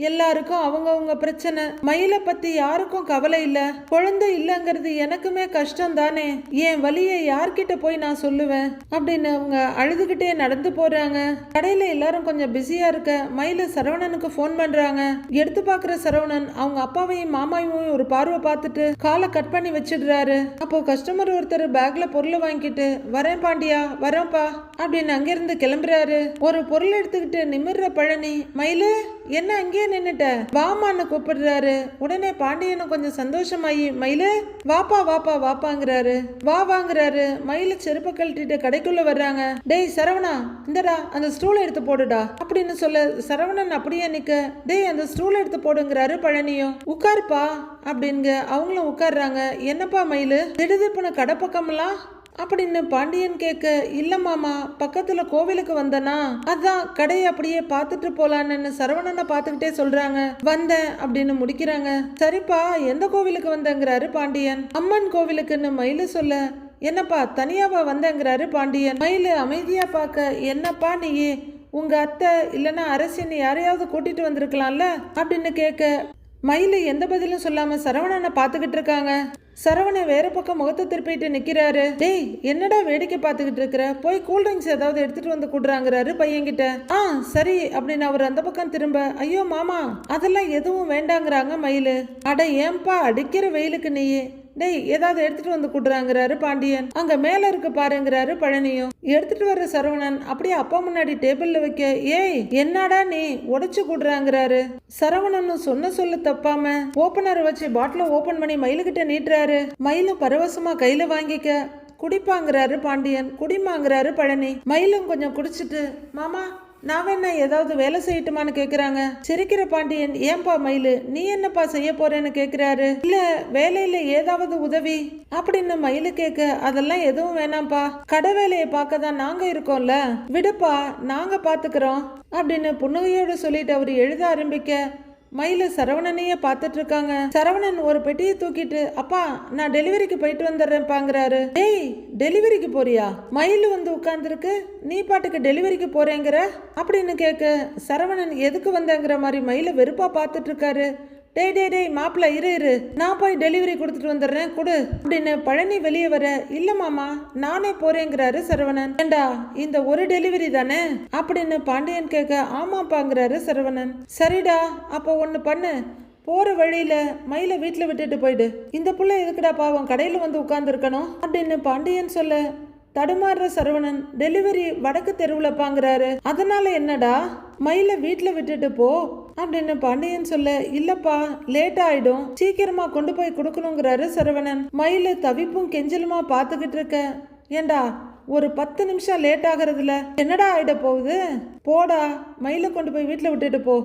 எல்லாருக்கும் அவங்கவுங்க பிரச்சனை. மயிலை பத்தி யாருக்கும் கவலை இல்ல. குழந்தை இல்லைங்கிறது எனக்குமே கஷ்டம் தானே. என் வழியை யார்கிட்ட போய் நான் சொல்லுவேன்? அப்படின்னு அவங்க அழுதுகிட்டே நடந்து போறாங்க. கடையில எல்லாரும் கொஞ்சம் பிஸியா இருக்க மயில சரவணனுக்கு ஃபோன் பண்றாங்க. எடுத்து பாக்குற சரவணன் அவங்க அப்பாவையும் மாமாவையும் ஒரு பார்வை பார்த்துட்டு காலை கட் பண்ணி வச்சிடுறாரு. அப்போ கஸ்டமர் ஒருத்தர் பேக்ல பொருளை வாங்கிட்டு வரேன் பாண்டியா வரேன்ப்பா அப்படின்னு அங்கிருந்து கிளம்புறாரு. ஒரு பொருள் எடுத்துக்கிட்டு நிமிர்ற பழனி மயிலு என்ன அங்கேயே நின்னுட்ட? வாமான்னு கூப்பிடுறாரு. உடனே பாண்டியனும் கொஞ்சம் சந்தோஷமாயி மயிலு வாப்பா வாப்பா வாப்பாங்கிறாரு. வா வாங்குறாரு. மயிலு செருப்ப கழட்டிட்டு கடைக்குள்ள வர்றாங்க. டேய் சரவணா இந்தடா அந்த ஸ்டூல் எடுத்து போடுடா அப்படின்னு சொல்ல சரவணன் அப்படியே நிக்க டேய் அந்த ஸ்டூல் எடுத்து போடுங்கிறாரு பழனியும். உட்காருப்பா அப்படிங்க அவங்களும் உட்கார்றாங்க. என்னப்பா மயிலு? திடுதிப்புன கடை பக்கம்லாம் அப்படின்னு பாண்டியன் கேட்க இல்ல மாமா பக்கத்துல கோவிலுக்கு வந்தனா? அதான் கடையை அப்படியே பார்த்துட்டு போலான்னு சரவணனை பார்த்துக்கிட்டே சொல்றாங்க. வந்தேன் அப்படின்னு முடிக்கிறாங்க. சரிப்பா எந்த கோவிலுக்கு வந்தங்கிறாரு பாண்டியன்? அம்மன் கோவிலுக்குன்னு மயிலு சொல்ல என்னப்பா தனியாவா வந்தேங்கிறாரு பாண்டியன்? மயிலு அமைதியா பார்க்க என்னப்பா நீயே உங்க அத்தை இல்லைன்னா அரசின்னு யாரையாவது கூட்டிட்டு வந்திருக்கலாம்ல? அப்படின்னு கேட்க மயிலு எந்த பதிலும் சொல்லாம சரவணனை பார்த்துக்கிட்டு இருக்காங்க. சரவணன் வேற பக்கம் முகத்தை திருப்பிட்டு நிக்கிறாரு. டேய் என்னடா வேடிக்கை பார்த்துக்கிட்டு இருக்கிற? போய் கூல் ட்ரிங்க்ஸ் ஏதாவது எடுத்துட்டு வந்து கூடுறாங்கிறாரு பையன்கிட்ட. ஆ சரி அப்படின்னு அவர் அந்த பக்கம் திரும்ப ஐயோ மாமா அதெல்லாம் எதுவும் வேண்டாங்கிறாங்க மயிலு. அட ஏன்பா அடிக்கிற வெயிலுக்கு நீயே. டேய் ஏதாவது எடுத்துட்டு வந்து கூட்டுறாங்கிறாரு பாண்டியன். அங்க மேல இருக்கு பாருங்கிறாரு பழனியும். எடுத்துட்டு வர்ற சரவணன் அப்படியே அப்பா முன்னாடி டேபிள்ல வைக்க ஏய் என்னடா நீ? உடைச்சு கூடுறாங்கிறாரு. சரவணன் சொன்ன சொல்ல தப்பாம ஓப்பனரை வச்சு பாட்டில ஓபன் பண்ணி மயிலுகிட்ட நீட்டுறாரு. மயிலும் பரவசமா கையில வாங்கிக்க குடிப்பாங்கிறாரு பாண்டியன். குடிமாங்கிறாரு பழனி. மயிலும் கொஞ்சம் குடிச்சிட்டு மாமா நான் வேணா ஏதாவது வேலை செய்யட்டுமான்னு கேட்குறாங்க சிரிக்கிற பாண்டியன் ஏன்பா மயிலு நீ என்னப்பா செய்ய போறேன்னு கேட்குறாரு இல்ல வேலையில ஏதாவது உதவி? அப்படின்னு மயிலு கேட்க அதெல்லாம் எதுவும் வேணாம்ப்பா. கடை வேலையை பார்க்க தான் நாங்க இருக்கோம்ல. விடுப்பா நாங்க பாத்துக்கிறோம். அப்படின்னு புன்னகையோடு சொல்லிட்டு அவர் எழுத ஆரம்பிக்க மயில சரவணனையே பார்த்துட்டு இருக்காங்க சரவணன் ஒரு பெட்டியை தூக்கிட்டு அப்பா நான் டெலிவரிக்கு போயிட்டு வந்துடுறேன்ப்பாங்கிறாரு டேய் டெலிவரிக்கு போறியா? மயில் வந்து உட்காந்துருக்கு நீ பாட்டுக்கு டெலிவரிக்கு போறேங்கிற? அப்படின்னு கேட்க சரவணன் எதுக்கு வந்தேங்கிற மாதிரி மயில வெறுப்பா பார்த்துட்டு இருக்காரு டேய் டேய் டேய் மாப்பிள்ள இரு இரு. நான் போய் டெலிவரி கொடுத்துட்டு வந்துடுறேன். கொடு. அப்படின்னு பழனி வெளியே வர இல்ல மாமா நானே போறேங்கிறாரு சரவணன். ஏண்டா இந்த ஒரு டெலிவரி தானே? அப்படின்னு பாண்டியன் கேட்க ஆமாப்பாங்கிறாரு சரவணன். சரிடா அப்போ ஒன்று பண்ணு. போற வழியில மயில வீட்டில் விட்டுட்டு போயிடு. இந்த புள்ள எதுக்குடா பாவம் கடையில் வந்து உட்காந்துருக்கணும் அப்படின்னு பாண்டியன் சொல்ல தடுமாறுற சரவணன் டெலிவரி வடக்கு தெருவில் பாங்குறாரு அதனால என்னடா? மயில வீட்டில் விட்டுட்டு போ. அப்படின்னு பாண்டியன் சொல்ல இல்லப்பா லேட் ஆயிடும். சீக்கிரமா கொண்டு போய் கொடுக்கணுங்கிறாரு சரவணன். மயில தவிப்பும் கெஞ்சலுமா பார்த்துக்கிட்டு இருக்க? ஏண்டா ஒரு பத்து நிமிஷம் லேட் ஆகுறதுல என்னடா ஆயிட போகுது? போடா மயில கொண்டு போய் வீட்டில் விட்டுட்டு போ.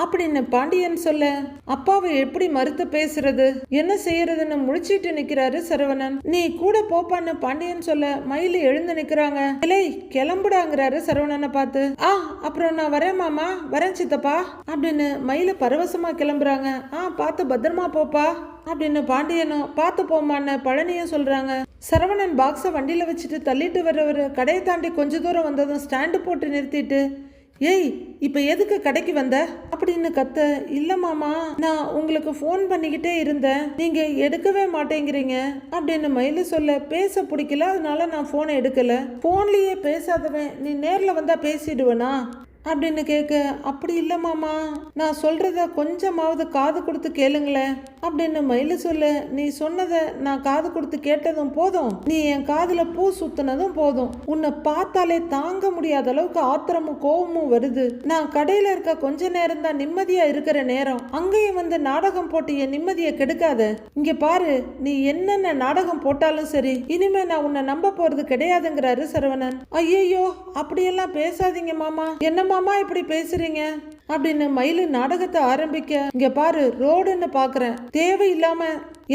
அப்படின்னு பாண்டியன் சொல்ல? அப்பாவை எப்படி மறுத்து பேசுறது? என்ன செய்யறதுன்னு முழிச்சிட்டு நிக்கிறாரு சரவணன். நீ கூட போப்பான்னு பாண்டியன் சொல்ல மயில எழுந்து நிக்கிறாங்க. இலை கிளம்புடாங்கிறாரு சரவணனை பார்த்து. ஆ அப்புறம் நான் வரேன் மாமா. வரேன் சித்தப்பா. அப்படின்னு மயில பரவசமா கிளம்புறாங்க. ஆ பார்த்து பத்திரமா போப்பா. அப்படின்னு பாண்டியனும் பார்த்து போமான்னு பழனியும் சொல்றாங்க. சரவணன் பாக்ஸை வண்டியில வச்சுட்டு தள்ளிட்டு வர்றவர் கடையை தாண்டி கொஞ்ச தூரம் வந்ததும் ஸ்டாண்டு போட்டு நிறுத்திட்டு ஏய் இப்போ எதுக்கு கடைக்கு வந்த? அப்படின்னு கத்த இல்லை மாமா நான் உங்களுக்கு ஃபோன் பண்ணிக்கிட்டே இருந்தேன். நீங்கள் எடுக்கவே மாட்டேங்கிறீங்க. அப்படின்னு மயிலு சொல்ல பேச பிடிக்கல அதனால நான் ஃபோனை எடுக்கலை. ஃபோன்லேயே பேசாதவன். நீ நேரில் வந்தால் பேசிடுவேனா? அப்படின்னு கேட்க அப்படி இல்லை மாமா நான் சொல்கிறத கொஞ்சமாவது காது கொடுத்து கேளுங்களேன் அப்படின்னு மயிலு சொல்லு நீ சொன்னதை நான் காது கொடுத்து கேட்டதும் போதும் நீ என் காதில் பூ சுத்தினதும் போதும். உன்னை பார்த்தாலே தாங்க முடியாத அளவுக்கு ஆத்திரமும் கோபமும் வருது. நான் கடையில் இருக்க கொஞ்ச நேரம் தான் நிம்மதியாக இருக்கிற நேரம். அங்கேயும் வந்து நாடகம் போட்டு என் நிம்மதியை கெடுக்காத. இங்கே பாரு நீ என்னென்ன நாடகம் போட்டாலும் சரி இனிமே நான் உன்னை நம்ப போகிறது கிடையாதுங்கிறாரு சரவணன். ஐயையோ அப்படியெல்லாம் பேசாதீங்க மாமா. என்ன மாமா இப்படி பேசுறீங்க? அப்படின்னு மயிலு நாடகத்தை ஆரம்பிக்க இங்க பாரு ரோடுன்னு பாக்குறேன். தேவையில்லாம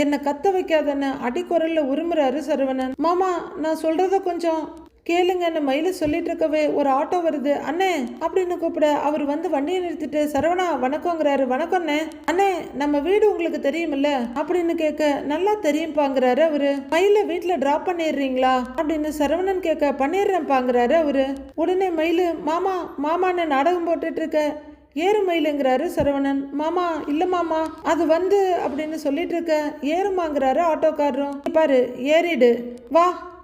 என்னை கத்த வைக்காதன்னு அடிக்குரல்ல உருமுறாரு சரவணன் மாமா நான் சொல்றத கொஞ்சம் கேளுங்கன்னு மயில சொல்லிட்டு இருக்கவே ஒரு ஆட்டோ வருது. அண்ணே அப்படின்னு கூப்பிட அவர் வந்து வண்டியை நிறுத்திட்டு சரவணா வணக்கங்கிறாரு வணக்கம்ண்ணே அண்ணே. நம்ம வீடு உங்களுக்கு தெரியுமில்ல? அப்படின்னு கேட்க நல்லா தெரியும்பாங்கிறாரு அவரு. மயில வீட்டுல டிராப் பண்ணிடுறீங்களா? அப்படின்னு சரவணன் கேட்க பண்ணிடுறேன்பாங்கிறாரு அவரு. உடனே மயிலு மாமா மாமான்னு நாடகம் போட்டுட்டு இருக்க ஏறு மயிலுங்கிறாரு சரவணன். மாமா இல்ல மாமா. அது வந்து அப்படின்னு சொல்லிட்டு இருக்க ஏறுமாங்கிறாரு ஆட்டோக்காரரும். பாரு ஏறிடு. வா.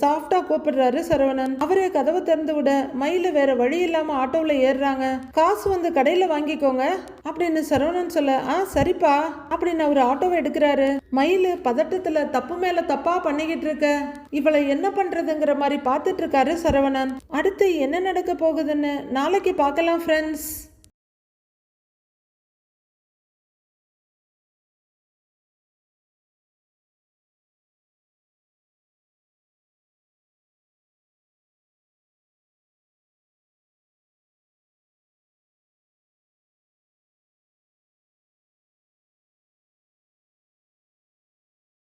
சாஃப்டா கூப்பிடுறாரு சரவணன். அவரே கதவை திறந்து விட மயில வேற வழி இல்லாம ஆட்டோவில் ஏறுறாங்க. காசு வந்து கடையில வாங்கிக்கோங்க அப்படின்னு சரவணன் சொல்ல ஆ சரிப்பா அப்படின்னு அவர் ஆட்டோவை எடுக்கிறாரு. மயிலு பதட்டத்துல தப்பு மேல தப்பா பண்ணிக்கிட்டு இருக்க. இவளை என்ன பண்றதுங்கிற மாதிரி பார்த்துட்டு இருக்காரு சரவணன். அடுத்து என்ன நடக்க போகுதுன்னு நாளைக்கு பார்க்கலாம் ஃப்ரெண்ட்ஸ்